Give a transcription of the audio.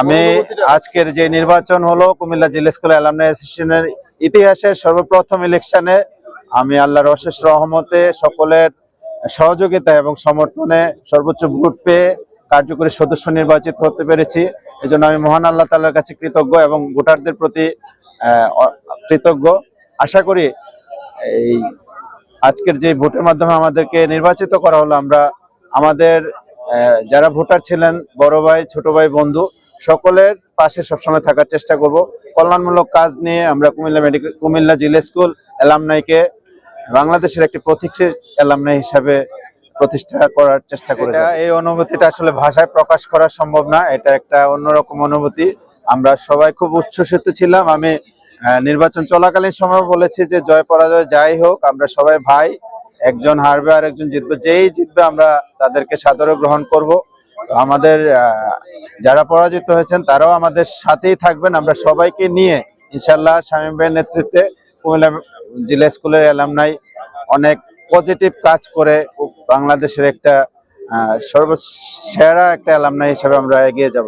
আমি আজকের যে নির্বাচন হলো কুমিল্লা জিলা স্কুল অ্যালামনাই অ্যাসোসিয়েশনের ইতিহাসের সর্বপ্রথম ইলেকশনে আমি আল্লাহর অশেষ রহমতে সকলের সহযোগিতা এবং সমর্থনে সর্বোচ্চ ভোট পেয়ে কার্যকরী সদস্য নির্বাচিত হতে পেরেছি। এজন্য আমি মহান আল্লাহ তাআলার কাছে কৃতজ্ঞ এবং ভোটারদের প্রতি কৃতজ্ঞ। আশা করি এই আজকের যে ভোটের মাধ্যমে আমাদেরকে নির্বাচিত করা হলো আমরা আমাদের যারা ভোটার ছিলেন বড় ভাই ছোট ভাই বন্ধু সকলের পাশে সবসময় থাকার চেষ্টা করব। কল্যাণমূলক কাজ নিয়ে আমরা কুমিল্লা মেডিকেল কুমিল্লা জিলা স্কুল এলামনাইকে বাংলাদেশের একটি প্রতিকৃত এলামনাই হিসাবে প্রতিষ্ঠা করার চেষ্টা করি এই অনুভূতিটা আসলে ভাষায় প্রকাশ করা সম্ভব না এটা একটা অন্যরকম অনুভূতি। আমরা সবাই খুব উচ্ছ্বসিত ছিলাম আমি নির্বাচন চলাকালীন সময় বলেছি যে জয় পরাজয় যাই হোক আমরা সবাই ভাই একজন হারবে আর একজন জিতবে। যেই জিতবে আমরা তাদেরকে সাদরে গ্রহণ করব। আমাদের যারা পরাজিত হয়েছেন তারাও আমাদের সাথেই থাকবেন। আমরা সবাইকে নিয়ে ইনশাল্লাহ শামীম ভাইয়ের নেতৃত্বে কুমিল্লা জেলা স্কুলের এলামনাই অনেক পজিটিভ কাজ করে বাংলাদেশের একটা সর্বসেরা একটা এলামনাই হিসাবে আমরা এগিয়ে যাব